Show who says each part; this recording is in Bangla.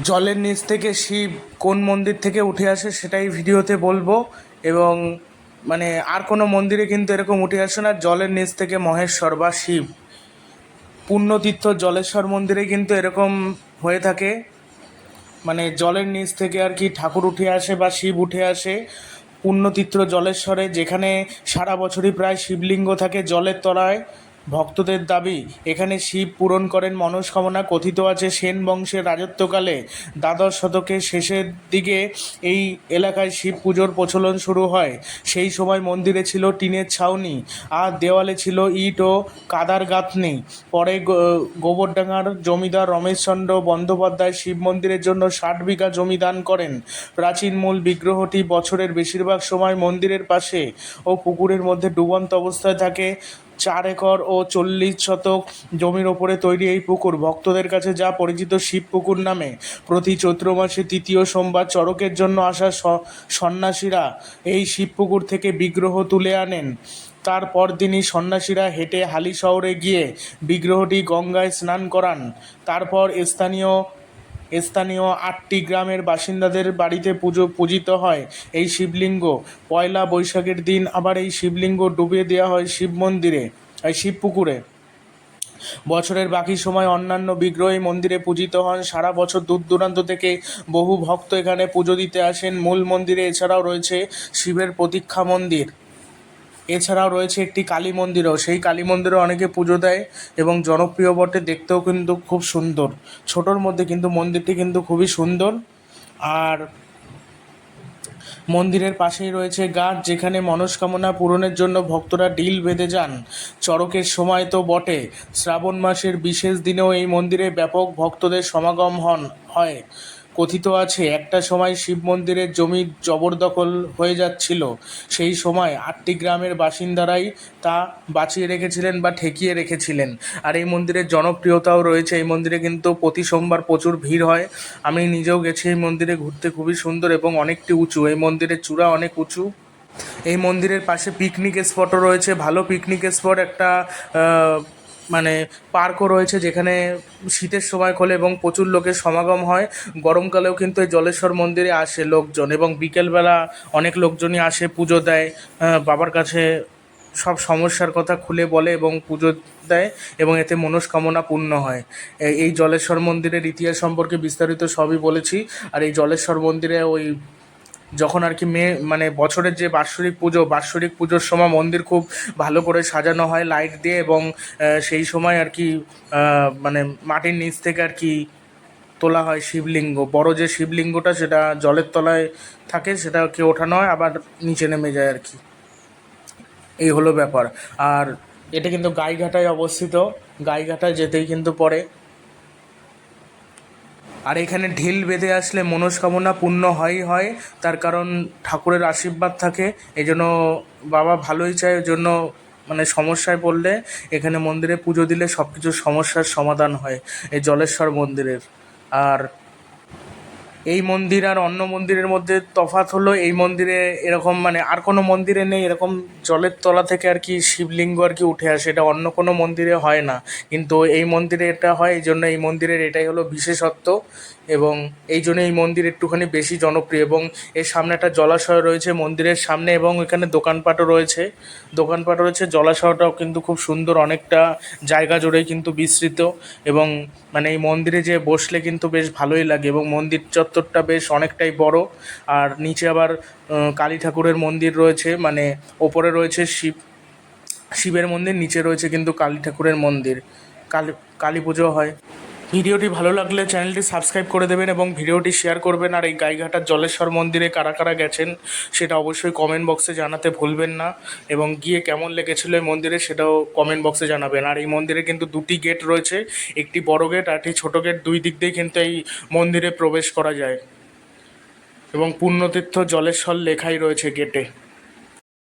Speaker 1: জলের নিচ থেকে শিব কোন মন্দির থেকে উঠে আসে সেটাই ভিডিওতে বলব। এবং মানে আর কোনো মন্দিরে কিন্তু এরকম উঠে আসে না। জলের নিচ থেকে মহেশ্বর বা শিব। পুণ্যতীর্থ জলেশ্বর মন্দিরে কিন্তু এরকম হয়ে থাকে। মানে জলের নিচ থেকে আর কি ঠাকুর উঠে আসে বা শিব উঠে আসে। পুণ্যতীর্থ জলেশ্বরে যেখানে সারা বছরই প্রায় শিবলিঙ্গ থাকে জলের তলায়। ভক্তদের দাবি, এখানে শিব পূরণ করেন মনস্কামনা কথিত আছে সেন বংশের রাজত্বকালে দ্বাদশ শতকের শেষের দিকে এই এলাকায় শিব পুজোর প্রচলন শুরু হয়। সেই সময় মন্দিরে ছিল টিনের ছাউনি, আর দেওয়ালে ছিল ইট ও কাদার গাঁথনি। পরে গোবরডাঙ্গার জমিদার রমেশচন্দ্র বন্দ্যোপাধ্যায় শিব মন্দিরের জন্য ষাট বিঘা জমি দান করেন। প্রাচীন মূল বিগ্রহটি বছরের বেশিরভাগ সময় মন্দিরের পাশে ও পুকুরের মধ্যে ডুবন্ত অবস্থায় থাকে। চার একর ও চল্লিশ শতক জমির ওপরে তৈরি এই পুকুর। ভক্তদের কাছে যা পরিচিত শিব পুকুর নামে। প্রতি চৈত্র মাসে তৃতীয় সোমবার চড়কের জন্য আসা সন্ন্যাসীরা এই শিব পুকুর থেকে বিগ্রহ তুলে আনেন। তারপর তিনি সন্ন্যাসীরা হেঁটে হালি শহরে গিয়ে বিগ্রহটি গঙ্গায় স্নান করান। তারপর স্থানীয় স্থানীয় আটটি গ্রামের বাসিন্দাদের বাড়িতে পুজো পূজিত হয় এই শিবলিঙ্গ। পয়লা বৈশাখের দিন আবার এই শিবলিঙ্গ ডুবিয়ে দেওয়া হয় শিব মন্দিরে, এই শিব পুকুরে। বছরের বাকি সময় অন্যান্য বিগ্রহ মন্দিরে পূজিত হন। সারা বছর দূর দূরান্ত থেকে বহু ভক্ত এখানে পুজো দিতে আসেন। মূল মন্দিরে এছাড়াও রয়েছে শিবের প্রতীক্ষা মন্দির। এছাড়াও রয়েছে একটি কালী মন্দিরও। সেই কালী মন্দিরে অনেকে পুজো দেয় এবং জনপ্রিয় বটে দেখতেও কিন্তু খুব সুন্দর। ছোটোর মধ্যে কিন্তু মন্দিরটি কিন্তু খুবই সুন্দর। আর মন্দিরের পাশেই রয়েছে গাছ যেখানে মনস্কামনা পূরণের জন্য ভক্তরা ডিল বেঁধে যান। চড়কের সময় তো বটে। শ্রাবণ মাসের বিশেষ দিনেও এই মন্দিরে ব্যাপক ভক্তদের সমাগম হন হয়। কথিত আছে, একটা সময় শিব মন্দিরের জমি জবরদখল হয়ে যাচ্ছিল। সেই সময় আটটি গ্রামের বাসিন্দারাই তা বাঁচিয়ে রেখেছিলেন বা ঠেকিয়ে রেখেছিলেন। আর এই মন্দিরের জনপ্রিয়তাও রয়েছে। এই মন্দিরে কিন্তু প্রতি সোমবার প্রচুর ভিড় হয়। আমি নিজেও গেছি এই মন্দিরে ঘুরতে, খুবই সুন্দর এবং অনেকটি উঁচু। এই মন্দিরের চূড়া অনেক উঁচু। এই মন্দিরের পাশে পিকনিক স্পটও রয়েছে। ভালো পিকনিক স্পট একটা মানে পার্কও রয়েছে যেখানে শীতের সময় খোলে এবং প্রচুর লোকের সমাগম হয়। গরমকালেও কিন্তু এই জলেশ্বর মন্দিরে আসে লোকজন এবং বিকেলবেলা অনেক লোকজনই আসে, পুজো দেয় বাবার কাছে সব সমস্যার কথা খুলে বলে এবং পুজো দেয় এবং এতে মনস্কামনা পূর্ণ হয়। এই জলেশ্বর মন্দিরের ইতিহাস সম্পর্কে বিস্তারিত সবই বলেছি। আর এই জলেশ্বর মন্দিরে ওই যখন আর কি মে মানে বছরের যে বাৎসরিক পুজো, বাৎসরিক পুজোর সময় মন্দির খুব ভালো করে সাজানো হয় লাইট দিয়ে এবং সেই সময় আর কি মানে মাটির নিচ থেকে আর কি তোলা হয় শিবলিঙ্গ। বড় যে শিবলিঙ্গটা সেটা জলের তলায় থাকে সেটা সেটাকে ওঠানো হয়, আবার নিচে নেমে যায় আর কি। এই হলো ব্যাপার। আর এটা কিন্তু গাইঘাটায় অবস্থিত। গাইঘাটায় যেতেই কিন্তু পড়ে আর এখানে ঢিল বেঁধে আসলে মনস্কামনা পূর্ণ হয়ই হয়। তার কারণ ঠাকুরের আশীর্বাদ থাকে। এই জন্য বাবা ভালোই চায় জন্য মানে সমস্যায় পড়লে এখানে মন্দিরে পুজো দিলে সব কিছু সমস্যার সমাধান হয়, এই জলেশ্বর মন্দিরের। আর এই মন্দির আর অন্য মন্দিরের মধ্যে তফাৎ হলো, এই মন্দিরে এরকম মানে আর কোনো মন্দিরে নেই, এরকম জলের তলা থেকে আর কি শিবলিঙ্গ আর কি উঠে আসে, এটা অন্য কোনো মন্দিরে হয় না। কিন্তু এই মন্দিরে এটা হয়, এই জন্য এই মন্দিরের এটাই হলো বিশেষত্ব এবং এই জন্য এই মন্দির একটুখানি বেশি জনপ্রিয় এবং এর সামনে একটা জলাশয় রয়েছে মন্দিরের সামনে এবং এখানে দোকানপাটও রয়েছে। দোকানপাট রয়েছে, জলাশয়টাও কিন্তু খুব সুন্দর, অনেকটা জায়গা জুড়ে কিন্তু বিস্তৃত এবং মানে এই মন্দিরে যে বসলে কিন্তু বেশ ভালোই লাগে এবং মন্দির চত্বরটা বেশ অনেকটাই বড়। আর নিচে আবার কালী ঠাকুরের মন্দির রয়েছে মানে ওপরে রয়েছে শিব, শিবের মন্দির, নিচে রয়েছে কিন্তু কালী ঠাকুরের মন্দির। কালী কালী পুজো হয়। ভিডিওটি ভালো লাগলে চ্যানেলটি সাবস্ক্রাইব করে দেবেন এবং ভিডিওটি শেয়ার করবেন। আর এই গাইঘাটার জলেশ্বর মন্দিরে কারা কারা গেছেন, সেটা অবশ্যই কমেন্ট বক্সে জানাতে ভুলবেন না। এবং গিয়ে কেমন লেগেছিল এই মন্দিরে, সেটাও কমেন্ট বক্সে জানাবেন। আর এই মন্দিরে কিন্তু দুটি গেট রয়েছে, একটি বড় গেট আর একটি ছোটো গেট দুই দিক দিয়ে কিন্তু এই মন্দিরে প্রবেশ করা যায়। এবং পুণ্যতীর্থ জলেশ্বর লেখাই রয়েছে গেটে